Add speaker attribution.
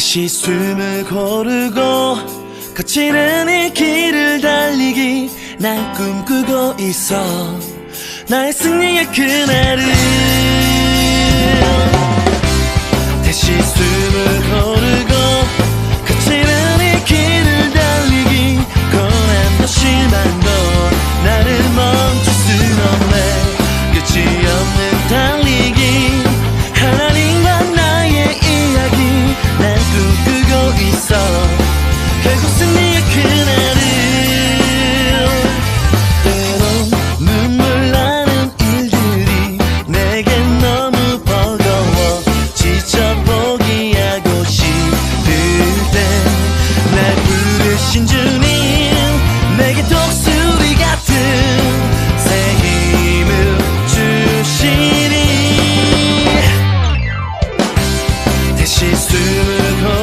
Speaker 1: 다시 숨을 고르고 거칠은 이 길을 달리기 난 꿈꾸고 있어 나의 승리의 그날을 with her.